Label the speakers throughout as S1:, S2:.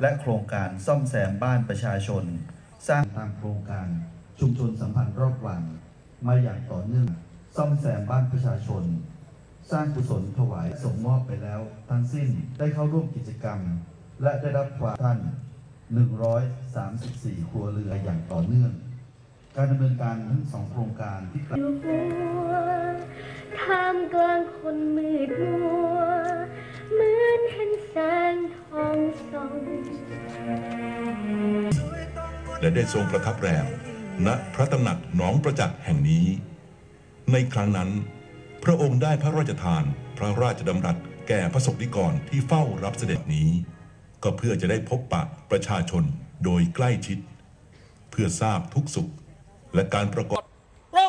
S1: และโครงการซ่อมแซมบ้านประชาชน สร้างตามโครงการชุมชนสัมพันธ์รอบวัน มาอย่างต่อเนื่อง ซ่อมแซมบ้านประชาชน สร้างกุศลถวายส่งมอบไปแล้ว ทั้งสิ้นได้เข้าร่วมกิจกรรม และได้รับความท่าน 134 ครัวเรือนอย่างต่อเนื่อง การดำเนินการทั้งสองโครงการที่กล่าว
S2: ท่ามกลางคนมืดมัว และ
S3: ได้ทรงประทับแรมณพระตำหนักหนองประจักษ์แห่งนี้ ในครั้งนั้น พระองค์ได้พระราชทานพระราชดำรัสแก่พระสงฆ์นิกรที่เฝ้ารับเสด็จนี้ ก็เพื่อจะได้พบปะประชาชนโดยใกล้ชิด เพื่อทราบทุกสุขและการประกอบ
S4: ปรง ทั้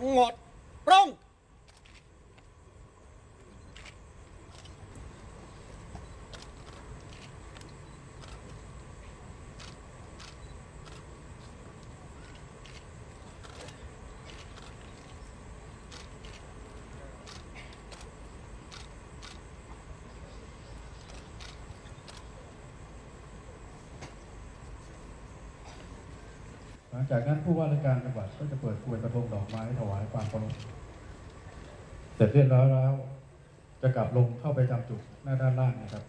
S4: งหมดปรง
S5: ลังจากนั้นผู้ว่าราชการจังหวัดก็จะเปิดกลวยกระทงดอกไม้ถวายความเคารพเสร็จเรียบร้อยแล้ว จะกลับลงเข้าไปจำจุดหน้าด้านล่างนะครับ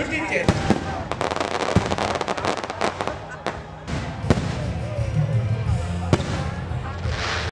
S5: ชุดที่เจ็ด